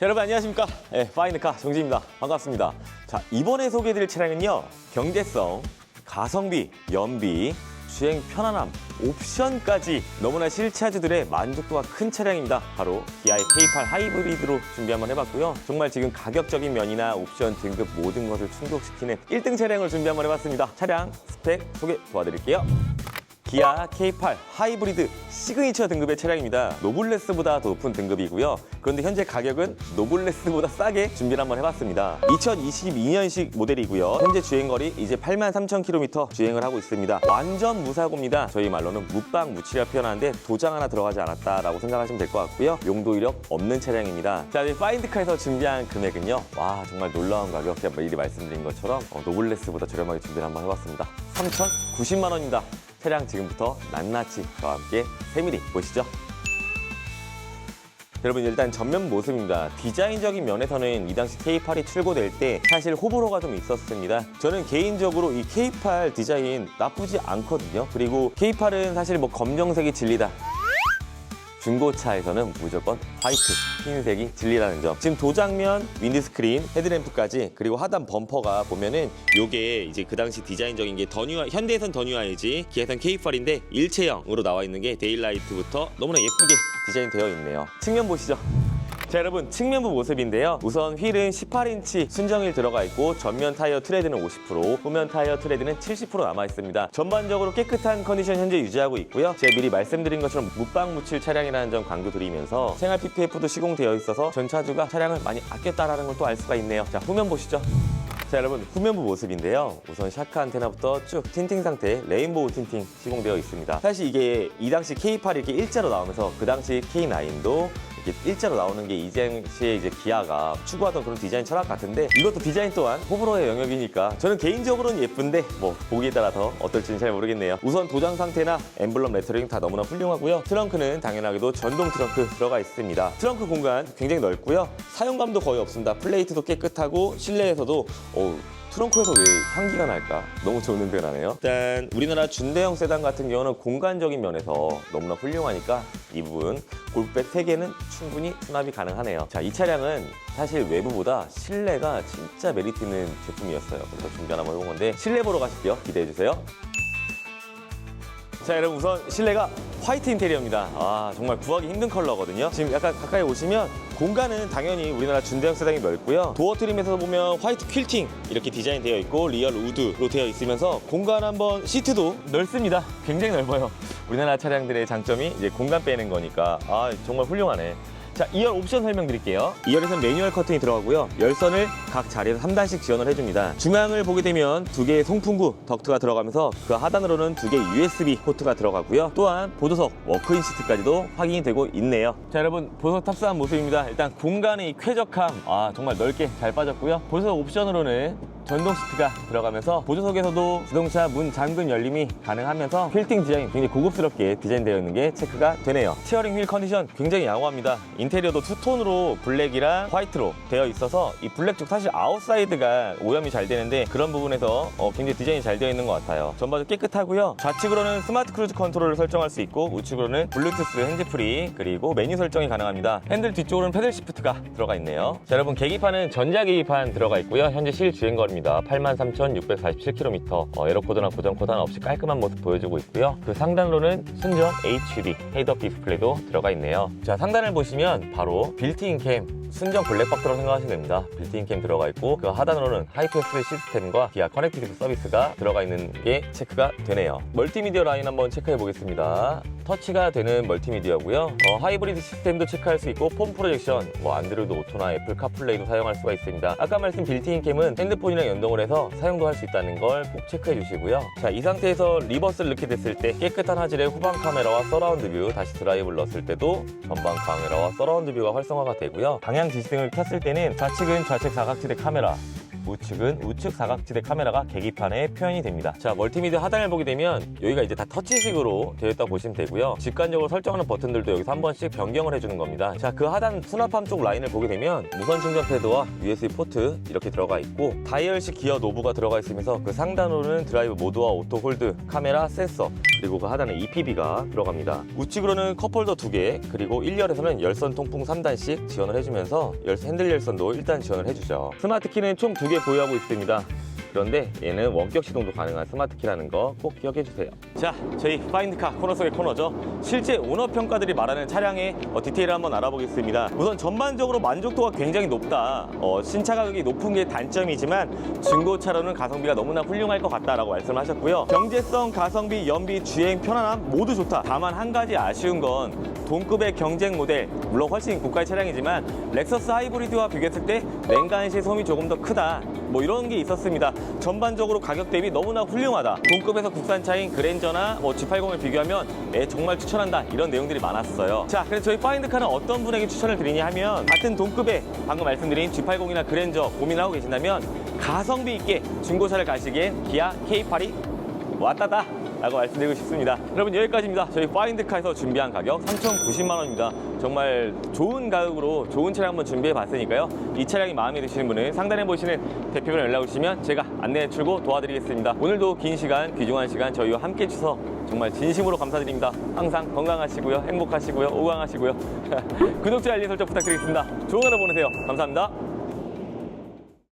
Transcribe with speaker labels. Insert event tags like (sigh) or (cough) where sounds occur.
Speaker 1: 자, 여러분 안녕하십니까? 네, 파이드카 정지입니다. 반갑습니다. 자, 이번에 소개해드릴 차량은요. 경제성, 가성비, 연비, 주행 편안함, 옵션까지 너무나 실차주들의 만족도가 큰 차량입니다. 바로 기아의 K8 하이브리드로 준비 한번 해봤고요. 정말 지금 가격적인 면이나 옵션 등급 모든 것을 충족시키는 1등 차량을 준비 한번 해봤습니다. 차량 스펙 소개 도와드릴게요. 기아 K8 하이브리드 시그니처 등급의 차량입니다. 노블레스보다 더 높은 등급이고요. 그런데 현재 가격은 노블레스보다 싸게 준비를 한번 해봤습니다. 2022년식 모델이고요. 현재 주행거리 이제 8만 3천 킬로미터 주행을 하고 있습니다. 완전 무사고입니다. 저희 말로는 무빵 무치라 표현하는데 도장 하나 들어가지 않았다라고 생각하시면 될 것 같고요. 용도 이력 없는 차량입니다. 자, 이제 파인드카에서 준비한 금액은요. 와 정말 놀라운 가격. 제가 미리 말씀드린 것처럼 어, 노블레스보다 저렴하게 준비를 한번 해봤습니다. 3,090만 원입니다. 차량 지금부터 낱낱이 저와 함께 세밀히 보시죠. 여러분 일단 전면 모습입니다. 디자인적인 면에서는 이 당시 K8이 출고될 때 사실 호불호가 좀 있었습니다. 저는 개인적으로 이 K8 디자인 나쁘지 않거든요. 그리고 K8은 사실 뭐 검정색이 진리다. 중고차에서는 무조건 화이트, 흰색이 진리라는 점. 지금 도장면, 윈드스크린, 헤드램프까지 그리고 하단 범퍼가 보면은 요게 이제 그 당시 디자인적인 게 더뉴아 현대에선 더뉴아이지 기아에선 K8인데 일체형으로 나와 있는 게 데일라이트부터 너무나 예쁘게 디자인되어 있네요. 측면 보시죠. 자 여러분 측면부 모습인데요. 우선 휠은 18인치 순정휠 들어가 있고 전면 타이어 트레드는 50% 후면 타이어 트레드는 70% 남아 있습니다. 전반적으로 깨끗한 컨디션 현재 유지하고 있고요. 제가 미리 말씀드린 것처럼 무빵 무칠 차량이라는 점 강조드리면서 생활 PPF도 시공되어 있어서 전 차주가 차량을 많이 아꼈다라는 걸 또 알 수가 있네요. 자 후면 보시죠. 자 여러분 후면부 모습인데요. 우선 샤크 안테나부터 쭉 틴팅 상태 레인보우 틴팅 시공되어 있습니다. 사실 이게 이 당시 K8이 이렇게 일자로 나오면서 그 당시 K9도 이렇게 일자로 나오는 게이 당시에 이제 기아가 추구하던 그런 디자인 철학 같은데 이것도 디자인 또한 호불호의 영역이니까 저는 개인적으로는 예쁜데 뭐 보기에 따라 서 어떨지는 잘 모르겠네요. 우선 도장 상태나 엠블럼 레터링 다 너무나 훌륭하고요. 트렁크는 당연하게도 전동 트렁크 들어가 있습니다. 트렁크 공간 굉장히 넓고요. 사용감도 거의 없습니다. 플레이트도 깨끗하고 실내에서도 어우 트렁크에서 왜 향기가 날까? 너무 좋은 냄새가 나네요. 일단 우리나라 준대형 세단 같은 경우는 공간적인 면에서 너무나 훌륭하니까 이 부분 골프백 3개는 충분히 수납이 가능하네요. 자, 이 차량은 사실 외부보다 실내가 진짜 메리트 있는 제품이었어요. 그래서 준비 한번 해본 건데 실내 보러 가실게요. 기대해 주세요. 자 여러분 우선 실내가 화이트 인테리어입니다. 아 정말 구하기 힘든 컬러거든요. 지금 약간 가까이 오시면 공간은 당연히 우리나라 준대형 세단이 넓고요. 도어 트림에서 보면 화이트 퀼팅 이렇게 디자인되어 있고 리얼 우드로 되어 있으면서 공간 한번 시트도 넓습니다. 굉장히 넓어요. 우리나라 차량들의 장점이 이제 공간 빼는 거니까 아 정말 훌륭하네. 자, 2열 옵션 설명드릴게요. 2열에서는 매뉴얼 커튼이 들어가고요. 열선을 각 자리에서 3단씩 지원을 해줍니다. 중앙을 보게 되면 두 개의 송풍구 덕트가 들어가면서 그 하단으로는 두 개의 USB 포트가 들어가고요. 또한 보조석 워크인 시트까지도 확인이 되고 있네요. 자, 여러분 보조석 탑승한 모습입니다. 일단 공간의 쾌적함 아 정말 넓게 잘 빠졌고요. 보조석 옵션으로는 전동 시트가 들어가면서 보조석에서도 자동차 문 잠금 열림이 가능하면서 필팅 디자인 굉장히 고급스럽게 디자인되어 있는 게 체크가 되네요. 스티어링 휠 컨디션 굉장히 양호합니다. 인테리어도 투톤으로 블랙이랑 화이트로 되어 있어서 이 블랙 쪽 사실 아웃사이드가 오염이 잘 되는데 그런 부분에서 어, 굉장히 디자인이 잘 되어 있는 것 같아요. 전반적으로 깨끗하고요. 좌측으로는 스마트 크루즈 컨트롤을 설정할 수 있고 우측으로는 블루투스 핸즈프리 그리고 메뉴 설정이 가능합니다. 핸들 뒤쪽으로는 패들 시프트가 들어가 있네요. 자, 여러분 계기판은 전자 계기판 들어가 있고요. 현재 실 주행거리입니다. 83,647km. 어, 에러코드나 고정 코드 하나 없이 깔끔한 모습 보여주고 있고요. 그 상단으로는 순정 HUD 헤이드업 디스플레이도 들어가 있네요. 자, 상단을 보시면 바로 빌트인 캠 순정 블랙박스라고 생각하시면 됩니다. 빌트인 캠 들어가 있고 그 하단으로는 하이패스 시스템과 기아 커넥티비티 서비스가 들어가 있는 게 체크가 되네요. 멀티미디어 라인 한번 체크해 보겠습니다. 터치가 되는 멀티미디어고요. 어, 하이브리드 시스템도 체크할 수 있고 폼 프로젝션, 뭐 안드로이드 오토나 애플 카플레이도 사용할 수가 있습니다. 아까 말씀 빌트인 캠은 핸드폰이랑 연동을 해서 사용도 할 수 있다는 걸 꼭 체크해 주시고요. 자, 이 상태에서 리버스를 넣게 됐을 때 깨끗한 화질의 후방 카메라와 서라운드 뷰, 다시 드라이브를 넣었을 때도 전방 카메라와 서라운드 뷰가 활성화가 되고요. 방향 지시등을 켰을 때는 좌측은 좌측 사각지대 카메라, 우측은 우측 사각지대 카메라가 계기판에 표현이 됩니다. 자, 멀티미디어 하단을 보게 되면 여기가 이제 다 터치식으로 되어 있다고 보시면 되고요. 직관적으로 설정하는 버튼들도 여기서 한 번씩 변경을 해주는 겁니다. 자, 그 하단 수납함 쪽 라인을 보게 되면 무선 충전 패드와 USB 포트 이렇게 들어가 있고 다이얼식 기어 노브가 들어가 있으면서 그 상단으로는 드라이브 모드와 오토 홀드, 카메라, 센서 그리고 그 하단에 EPB가 들어갑니다. 우측으로는 컵홀더 2개 그리고 1열에서는 열선 통풍 3단씩 지원을 해주면서 열- 핸들 열선도 일단 지원을 해주죠. 스마트 키는 총 2개 보유하고 있습니다. 그런데 얘는 원격 시동도 가능한 스마트 키라는 거 꼭 기억해 주세요. 자, 저희 파인드카 코너 속의 코너죠. 실제 오너 평가들이 말하는 차량의 어, 디테일을 한번 알아보겠습니다. 우선 전반적으로 만족도가 굉장히 높다. 어, 신차 가격이 높은 게 단점이지만 중고차로는 가성비가 너무나 훌륭할 것 같다라고 말씀하셨고요. 경제성, 가성비, 연비, 주행 편안함 모두 좋다. 다만 한 가지 아쉬운 건 동급의 경쟁 모델, 물론 훨씬 고가의 차량이지만 렉서스 하이브리드와 비교했을 때 냉간 시 소음이 조금 더 크다. 뭐 이런 게 있었습니다. 전반적으로 가격 대비 너무나 훌륭하다. 동급에서 국산차인 그랜저나 뭐 G80을 비교하면 예, 정말 추천한다. 이런 내용들이 많았어요. 자, 그래서 저희 파인드카는 어떤 분에게 추천을 드리냐 하면 같은 동급에 방금 말씀드린 G80이나 그랜저 고민하고 계신다면 가성비 있게 중고차를 가시기엔 기아 K8이 왔다다 라고 말씀드리고 싶습니다. 여러분 여기까지입니다. 저희 파인드카에서 준비한 가격 3,090만 원입니다. 정말 좋은 가격으로 좋은 차량 한번 준비해 봤으니까요. 이 차량이 마음에 드시는 분은 상단에 보시는 대표번호 연락 주시면 제가 안내 출고 도와드리겠습니다. 오늘도 긴 시간 귀중한 시간 저희와 함께 해주셔서 정말 진심으로 감사드립니다. 항상 건강하시고요. 행복하시고요. 오강하시고요. (laughs) 구독자 알림 설정 부탁드리겠습니다. 좋은 하루 보내세요. 감사합니다